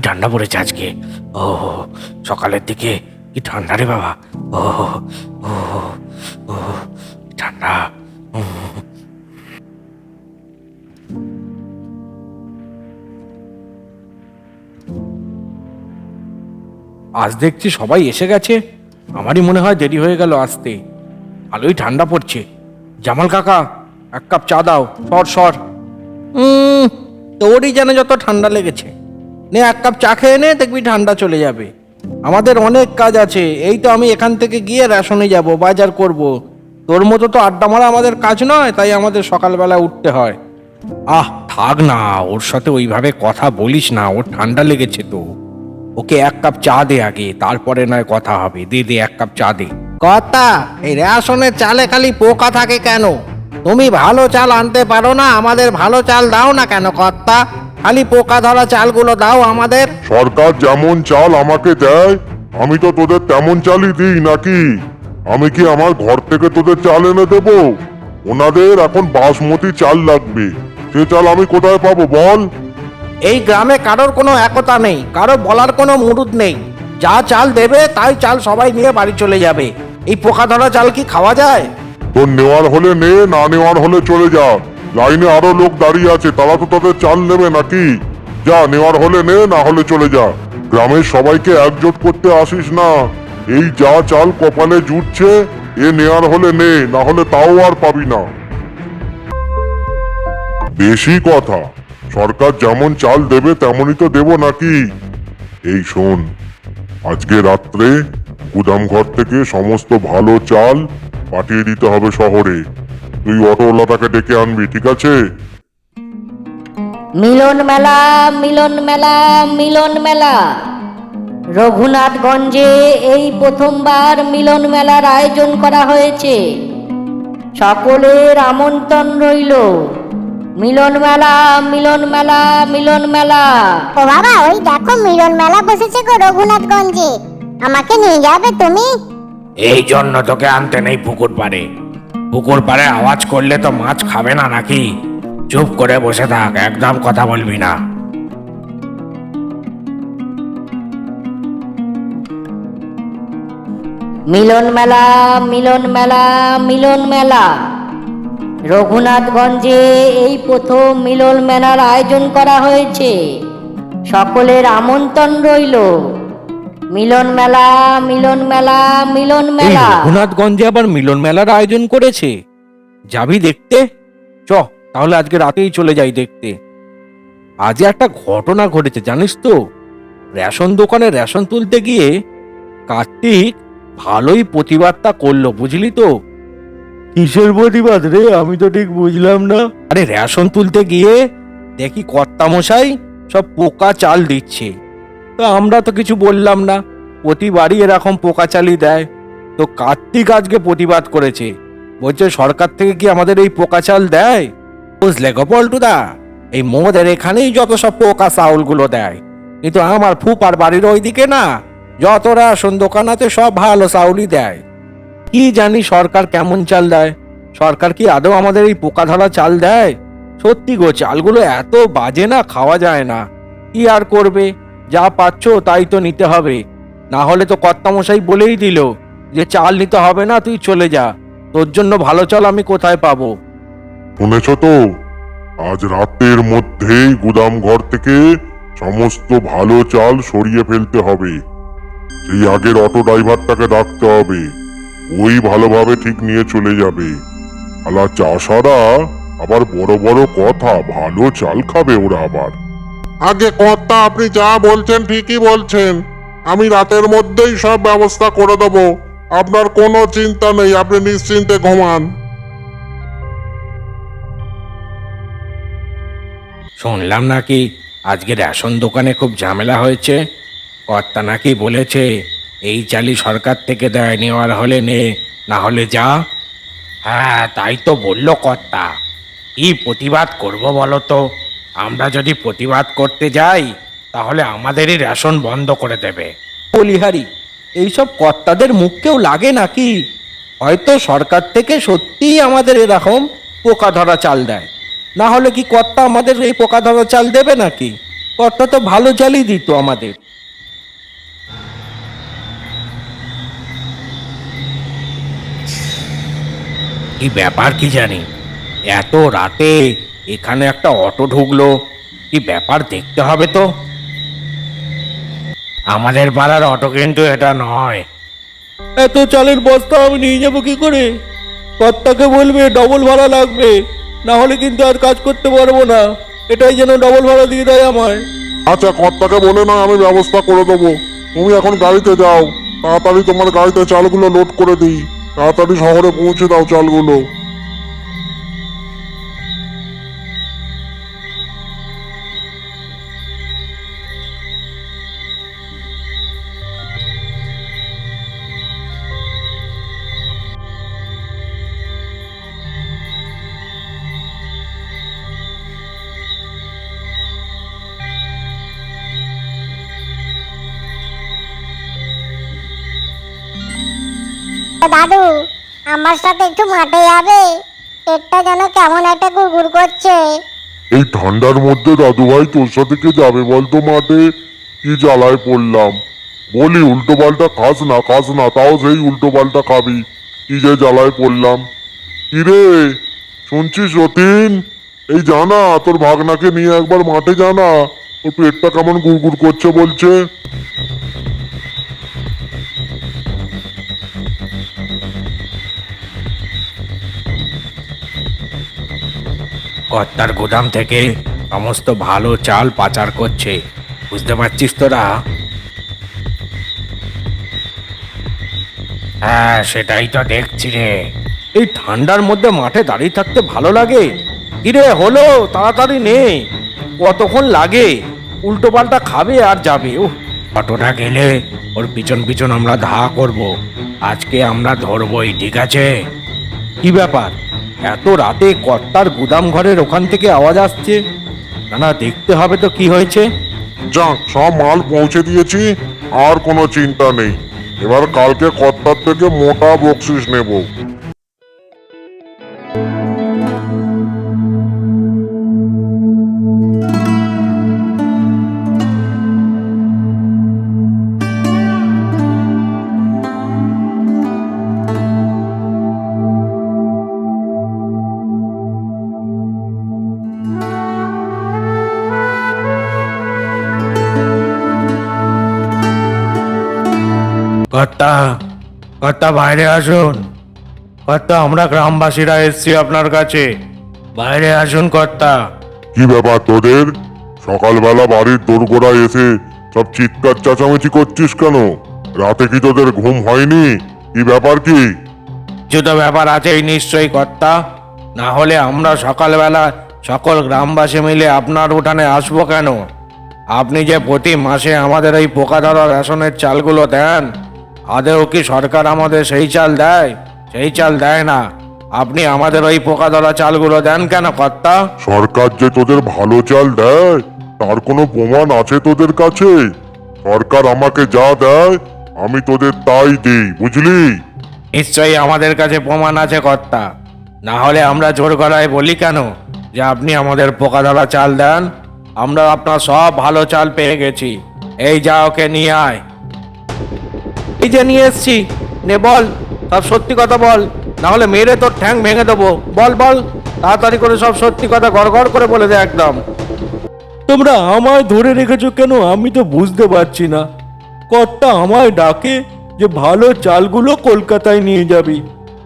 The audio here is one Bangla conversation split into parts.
ঠান্ডা পড়েছে আজকে? ও সকালের দিকে কি ঠান্ডা রে বাবা? ও ও ও ঠান্ডা। আজ দেখছি সবাই এসে গেছে। আমারই মনে হয় দেরি হয়ে গেল আসতে। ভালোই ঠান্ডা পড়ছে। জামাল কাকা এক কাপ চা দাও। সর সর। উম, তোরই যেন যত ঠান্ডা লেগেছে। নে এক কাপ চা খেয়ে নে, দেখবি ঠান্ডা চলে যাবে। আমাদের অনেক কাজ আছে, এই তো আমি এখান থেকে গিয়ে রেশনে যাব, বাজার করব। তোর মতো তো আড্ডা মারা আমাদের কাজ নয়, তাই আমাদের সকালবেলা উঠতে হয়। আহ, থাক না, ওর সাথে ওইভাবে কথা বলিস না, ওর ঠান্ডা লেগেছে তো। ওকে এক কাপ চা দে আগে, তারপরে নয় কথা হবে, দে দে, এক কাপ চা দে। কথা এই রেশনের চালে খালি পোকা থাকে কেন? তুমি ভালো চাল আনতে পারো না, আমাদের ভালো চাল দাও না কেন কর্তা? খালি পোকা ধরা চালগুলো দাও আমাদের। সরকার যেমন চাল আমাকে দেয় আমি তো তোদের তেমন চালই দিই নাকি? আমি কি আমার ঘর থেকে তোদের চাল এনে দেব? ওনাদের এখন বাসমতি চাল লাগবে। সে চাল আমি কোথায় পাবো বল? এই গ্রামে কারোর কোনো একতা নেই কারও বলার কোনো মুরুদ নেই। যা চাল দেবে তাই চাল সবাই নিয়ে বাড়ি চলে যাবে। এই পোকা ধরা চাল কি খাওয়া যায়? তোর নেওয়ার হলে নে না নেওয়ার হলে চলে যা। লাইনে আরও লোক দাঁড়িয়ে আছে, তারা তো তাদের চাল নেবে নাকি? যা, নেওয়ার হলে নে, না হলে চলে যা। গ্রামের সবাইকে একজোট করতে আসিস না। এই যা চাল কপালে জুটছে, এ নেওয়ার হলে নে, না হলে তাও আর পাবি না। বেশি কথা। সরকার যেমন চাল দেবে, তেমনই তো দেব নাকি? এই শোন, আজকে রাত্রে গুদাম ঘর থেকে সমস্ত ভালো চাল পাঠিয়ে দিতে হবে শহরে। তুই অটোওয়ালাটাকে ডেকে আনবি ঠিক আছে? মিলন মেলা মিলন মেলা মিলন মেলা। রঘুনাথগঞ্জে এই প্রথমবার মিলন মেলার আয়োজন করা হয়েছে। সকলের আমন্ত্রণ রইল। মিলন মেলা মিলন মেলা মিলন মেলা। ও বাবা ওই দেখো মিলন মেলা বসেছে গো রঘুনাথগঞ্জে। আমাকে নিয়ে যাবে তুমি? এই জন্য তোকে আনতে নেই পুকুর পাড়ে। পুকুর পাড়ে আওয়াজ করলে তো মাছ খাবে না নাকি? চুপ করে বসে থাক, একদম কথা বলবি না। মিলন মেলা মিলন মেলা মিলন মেলা। রঘুনাথগঞ্জে এই প্রথম মিলন মেলার আয়োজন করা হয়েছে। সকলের আমন্ত্রণ রইল। মিলন মেলা মিলন মেলা মিলন এই মেলা। রঘুনাথগঞ্জে আবার মিলন মেলার আয়োজন করেছে। যাবি দেখতে? চ তাহলে আজকে রাতেই চলে যাই দেখতে। আজ একটা ঘটনা ঘটেছে জানিস তো? রেশন দোকানে রেশন তুলতে গিয়ে কার্তিক ভালোই প্রতিবাদটা করল বুঝলি তো? কিসের প্রতিবাদ রে? আমি তো ঠিক বুঝলাম না। আরে রেশন তুলতে গিয়ে দেখি কর্তামশাই সব পোকা চাল দিচ্ছে। তো আমরা তো কিছু বললাম না। প্রতিবারই এরকম পোকা চালই দেয়। তো কার্তিক আজকে প্রতিবাদ করেছে। বলছে, সরকার থেকে কি আমাদের এই পোকা চাল দেয়? বুঝলে গো এই মোদের এখানেই যত সব পোকা চাউলগুলো দেয়। কিন্তু আমার ফুপার বাড়ির ওইদিকে না। যত রেশন দোকান আছে সব ভালো চাউলই দেয়। কি জানি সরকার কেমন চাল দেয়। সরকার কি আদৌ আমাদের এই পোকা ধরা চাল দেয়? সত্যি গো, চালগুলো এত বাজে না, খাওয়া যায় না। কি আর করবে? যা পাচ্ছ তাই তো নিতে হবে। না হলে তো কর্তামশাই বলেই দিল যে চাল নিতে হবে না, তুই চলে যা। তোর জন্য ভালো চাল আমি কোথায় পাবো? শুনেছ তো? আজ রাতের মধ্যেই গুদাম ঘর থেকে সমস্ত ভালো চাল সরিয়ে ফেলতে হবে। সেই আগের অটো ড্রাইভারটাকে ডাকতে হবে। ওই ভালোভাবে ঠিক নিয়ে চলে যাবে। আলা চাষারা, আবার বড় বড় কথা, ভালো চাল খাবে ওরা আবার। আগে কর্তা আপনি যা বলছেন ঠিকই বলছেন। আমি রাতের মধ্যেই সব ব্যবস্থা করে দেব। আপনার কোনো চিন্তা নেই, আপনি নিশ্চিন্তে ঘুমান। শুনলাম নাকি আজকে রেশন দোকানে খুব ঝামেলা হয়েছে? কর্তা নাকি বলেছে, এই চালি সরকার থেকে দেয়, নেওয়ার হলে নে, না হলে যা। হ্যাঁ তাই তো বলল কর্তা। কি প্রতিবাদ করব বলো তো? আমরা যদি প্রতিবাদ করতে যাই তাহলে আমাদেরই রেশন বন্ধ করে দেবে। বলিহারি এইসব কর্তাদের মুখকেও লাগে নাকি? হয়তো সরকার থেকে সত্যিই আমাদের এরকম পোকা ধরা চাল দেয়। না হলে কি কর্তা আমাদের এই পোকা ধরা চাল দেবে নাকি? কর্তা তো ভালো চালই দিত আমাদের। কি ব্যাপার কি জানি? এত রাতে এখানে একটা অটো ঢুকলো। কি ব্যাপার দেখতে হবে তো? আমাদের পাড়ার অটো কিন্তু এটা নয়। এত চালের বস্তা আমি নিয়ে যাব কি করে? কর্তাকে বলবে ডবল ভাড়া লাগবে। না হলে কিন্তু আর কাজ করতে পারব না। এটাই যেন ডবল ভাড়া দিয়ে দেয় আমায়। আচ্ছা কর্তাকে বলে না আমি ব্যবস্থা করে দেবো। তুমি এখন গাড়িতে যাও। তাড়াতাড়ি তোমার গাড়িতে চালগুলো লোড করে দিই। তাড়াতাড়ি শহরে পৌঁছে দাও চালগুলো। দাদু, আমার সাথে একটু মাঠে যাবে। পেটটা যেন কেমন একটা গুড়গুড় করছে। এই ঠান্ডার মধ্যে দাদু ভাই তোর সাথে কে যাবে বলতো মাঠে? কি জ্বালায় পড়লাম। বলি, উল্টো পাল্টা খাস না খাস না, তাও সেই উল্টো পাল্টা খাবি। কি যে জ্বালায় পড়লাম। কিরে, শুনছিস রতিন? এই জানা, তোর ভাগনাকে নিয়ে একবার মাঠে জানা। ওর পেটটা কেমন গুড়গুড় করছে বলছে। কর্তার গোদাম থেকে সমস্ত ভালো চাল পাচার করছে। বুঝতে পারছিস তোরা? হ্যাঁ সেটাই তো দেখছি রে। এই ঠান্ডার মধ্যে মাঠে দাঁড়িয়ে থাকতে ভালো লাগে? কিরে, হলো, তাড়াতাড়ি নে। কতক্ষণ লাগে? উল্টো পাল্টা খাবে আর যাবে ও অটোটা গেলে ওর পিছন পিছন আমরা ধা করব। আজকে আমরা ধরবই, ঠিক আছে? কি ব্যাপার? এত রাতে কর্তার গুদাম ঘরের ওখান থেকে আওয়াজ আসছে। না না দেখতে হবে তো কি হয়েছে। যা সব মাল পৌঁছে দিয়েছি, আর কোনো চিন্তা নেই। এবার কালকে কর্তার থেকে মোটা বকশিস নেব। কর্তা বাইরে আসুন। কর্তা আমরা গ্রামবাসীরা এসছি আপনার কাছে। বাইরে আসুন কর্তা। কি ব্যাপার তোদের? সকালবেলা বাড়ির দোরগোড়ায় এসে সব চিৎকার চেঁচামেচি করছিস কেন? রাতে কি তোদের ঘুম হয়নি? কি ব্যাপার কি? কিছু তো ব্যাপার আছেই নিশ্চয়ই কর্তা। না হলে আমরা সকালবেলা সকল গ্রামবাসী মিলে আপনার উঠানে আসব কেন? আপনি যে প্রতি মাসে আমাদের এই পোকা ধরা রেশনের চালগুলো দেন আদেও কি সরকার আমাদের সেই চাল দেয়? সেই চাল দেয় না। আপনি আমাদের ওই পোকা ধরা চালগুলো দেন কেন কর্তা? সরকার যে তোদের ভালো চাল দেয় তার কোনো প্রমাণ আছে তোদের কাছে? সরকার আমাকে যা দেয় আমি তোদের তাই দিই বুঝলি? নিশ্চয়ই আমাদের কাছে প্রমাণ আছে কর্তা। না হলে আমরা জোর গলায় বলি কেন যে আপনি আমাদের পোকা ধরা চাল দেন? আমরা আপনার সব ভালো চাল পেয়ে গেছি। এই যা ওকে নিয়ে আয়। এই যে নিয়ে এসছি। নে বল সব সত্যি কথা বল। না হলে মেরে তোর ঠ্যাং ভেঙে দেবো। বল বল তাড়াতাড়ি করে সব সত্যি কথা গড় গড় করে বলে দে একদম। তোমরা আমায় ধরে রেখেছো কেন আমি তো বুঝতে পারছি না। কর্তা আমায় ডাকে যে ভালো চালগুলো কলকাতায় নিয়ে যাবি।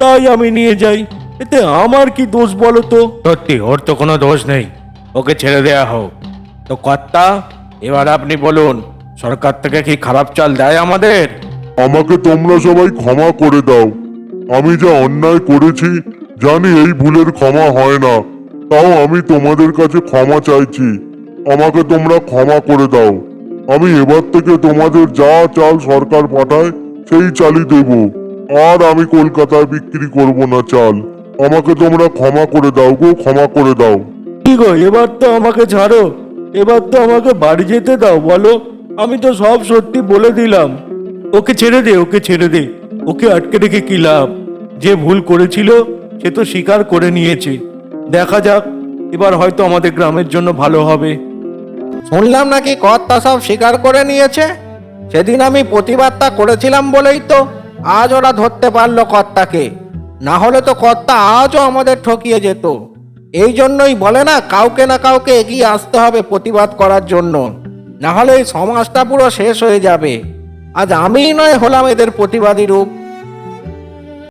তাই আমি নিয়ে যাই। এতে আমার কি দোষ বলো তো? সত্যি ওর তো কোনো দোষ নেই। ওকে ছেড়ে দেয়া হোক। তো কর্তা এবার আপনি বলুন সরকার থেকে কি খারাপ চাল দেয় আমাদের? আমাকে তোমরা সবাই ক্ষমা করে দাও। আমি যা অন্যায় করেছি, জানি এই ভুলের ক্ষমা হয় না। তাও আমি তোমাদের কাছে ক্ষমা চাইছি। আমাকে তোমরা ক্ষমা করে দাও। আমি এবার থেকে তোমাদের যা চাল সরকার পাঠায়, সেই চালই দেব। আর আমি কলকাতায় বিক্রি করব না চাল। আমাকে তোমরা ক্ষমা করে দাও গো, ক্ষমা করে দাও। কি গো, এবার তো আমাকে ছাড়ো। এবার তো আমাকে বাড়ি যেতে দাও, বলো। আমি তো সব সত্যি বলে দিলাম। ওকে ছেড়ে দে, ওকে ছেড়ে দে। ওকে আটকে রেখে কি লাভ? যে ভুল করেছিল, সে তো স্বীকার করে নিয়েছে। দেখা যাক, এবার হয়তো আমাদের গ্রামের জন্য ভালো হবে। শুনলাম নাকি কর্তা সব স্বীকার করে নিয়েছে? সেদিন আমি প্রতিবাদটা করেছিলাম বলেই তো আজ ওরা ধরতে পারল কর্তাকে। না হলে তো কর্তা আজও আমাদের ঠকিয়ে যেত। এই জন্যই বলে না, কাউকে না কাউকে এগিয়ে আসতে হবে প্রতিবাদ করার জন্য। না হলে এই সমাজটা পুরো শেষ হয়ে যাবে। আজ আমি নয় হলাম এদের প্রতিবাদী রূপ।